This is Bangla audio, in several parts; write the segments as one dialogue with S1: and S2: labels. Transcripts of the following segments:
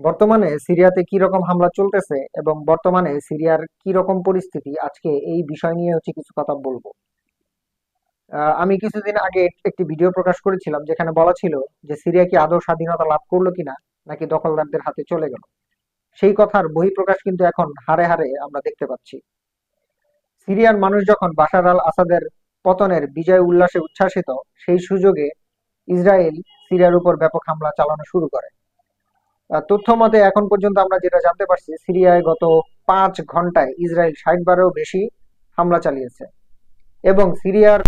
S1: বর্তমানে সিরিয়াতে কি রকম হামলা চলতেছে এবং বর্তমানে সিরিয়ার কি রকম পরিস্থিতি, আজকে এই বিষয় নিয়ে হচ্ছে কিছু কথা বলব। আমি কিছুদিন আগে একটি ভিডিও প্রকাশ করেছিলাম যেখানে বলা ছিল যে সিরিয়া কি আদৌ স্বাধীনতা লাভ করল কিনা, নাকি দখলদারদের হাতে চলে গেল। সেই কথার বহিঃপ্রকাশ কিন্তু এখন হারে হারে আমরা দেখতে পাচ্ছি। সিরিয়ার মানুষ যখন বাশার আল আসাদের পতনের বিজয় উল্লাসে উচ্ছ্বাসিত, সেই সুযোগে ইসরায়েল সিরিয়ার উপর ব্যাপক হামলা চালানো শুরু করে। তথ্য মতে, এখন পর্যন্ত আমরা যেটা জানতে পারছি, সিরিয়ায় গত পাঁচ ঘন্টায় ইসরায়েল ষাট বারেও বেশি হামলা চালিয়েছে। এবং সিরিয়ার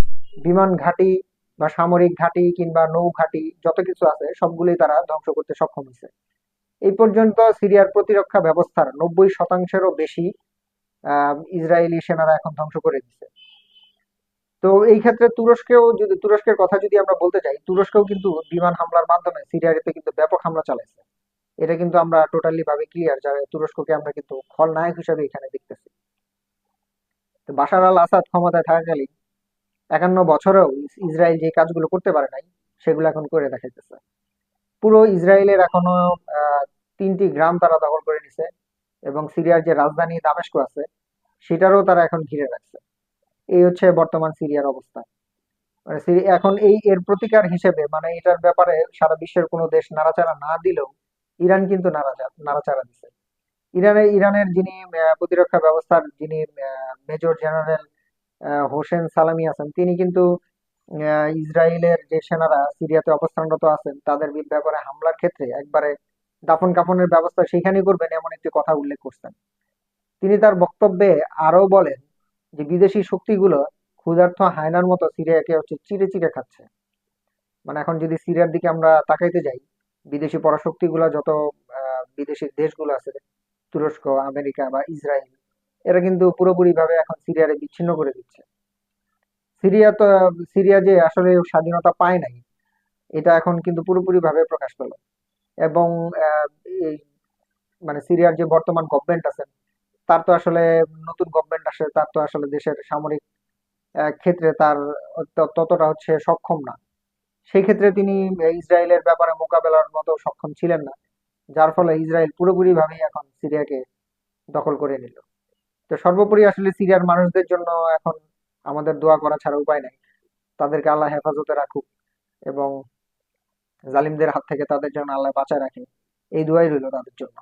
S1: বিমান ঘাঁটি বা সামরিক ঘাঁটি কিংবা নৌ ঘাঁটি যত কিছু আছে, সবগুলোই তারা ধ্বংস করতে সক্ষম হয়েছে। এই পর্যন্ত সিরিয়ার প্রতিরক্ষা ব্যবস্থার নব্বই শতাংশেরও বেশি ইসরায়েলি সেনারা এখন ধ্বংস করে দিচ্ছে তো এই ক্ষেত্রে তুরস্কেও যদি, তুরস্কের কথা যদি আমরা বলতে চাই তুরস্কেও কিন্তু বিমান হামলার মাধ্যমে সিরিয়াতে কিন্তু ব্যাপক হামলা চালাইছে। এটা কিন্তু আমরা টোটালি ভাবে ক্লিয়ার যারা তুরস্ককে আমরা কিন্তু খলনায়ক হিসেবে এখানে দেখতেছি। তো বাশার আল আসাদ ক্ষমতায় থাকাকালীন একান্ন বছরেও ইসরায়েল যে কাজগুলো করতে পারে নাই, সেগুলো এখন করে দেখাইতেছে। পুরো ইসরায়েলের এখনও তিনটি গ্রাম তারা দখল করে নিছে এবং সিরিয়ার যে রাজধানী দামেস্ক আছে, সেটারও তারা এখন ঘিরে রাখছে। এই হচ্ছে বর্তমান সিরিয়ার অবস্থা। মানে এখন এই এর প্রতিকার হিসেবে মানে এটার ব্যাপারে সারা বিশ্বের কোনো দেশ নাড়াচাড়া না দিলেও ইরান কিন্তু নাড়াচাড়া নাড়াচাড়া দিছে। ইরানের ইরানের যিনি প্রতিরক্ষা ব্যবস্থার যিনি মেজর জেনারেল হোসেন সালামি আছেন, তিনি কিন্তু ইসরায়েলের যে সেনারা সিরিয়াতে অবস্থানরত আছেন, তাদের ব্যাপারে হামলার ক্ষেত্রে একবারে দাফন কাফনের ব্যবস্থা সেখানেই করবেন এমন একটি কথা উল্লেখ করছেন। তিনি তার বক্তব্যে আরও বলেন যে, বিদেশি শক্তিগুলো ক্ষুধার্থ হায়নার মতো সিরিয়াকে হচ্ছে চিড়ে চিড়ে খাচ্ছে। মানে এখন যদি সিরিয়ার দিকে আমরা তাকাইতে যাই বিদেশি পরাশক্তিগুলো যত বিদেশি দেশগুলো আছে, তুরস্ক, আমেরিকা বা ইসরায়েল, এরা কিন্তু পুরোপুরি ভাবে এখন সিরিয়ারে বিচ্ছিন্ন করে দিচ্ছে। সিরিয়া তো, সিরিয়া যে আসলে স্বাধীনতা পায় নাই, এটা এখন কিন্তু পুরোপুরি ভাবে প্রকাশ পেল। এবং এই মানে সিরিয়ার যে বর্তমান গভর্নমেন্ট আছে, তার তো আসলে নতুন গভর্নমেন্ট আসে, তার তো আসলে দেশের সামরিক ক্ষেত্রে তার ততটা হচ্ছে সক্ষম না। সেই ক্ষেত্রে তিনি ইসরায়েলের ব্যাপারে মোকাবেলার মতো সক্ষম ছিলেন না, যার ফলে ইসরায়েল পুরোপুরি ভাবেই এখন সিরিয়াকে দখল করে নিল। তো সর্বোপরি আসলে সিরিয়ার মানুষদের জন্য এখন আমাদের দোয়া করা ছাড়া উপায় নাই। তাদেরকে আল্লাহ হেফাজতে রাখুক এবং জালিমদের হাত থেকে তাদের জন্য আল্লাহ বাঁচায় রাখে, এই দোয়াই রইল তাদের জন্য।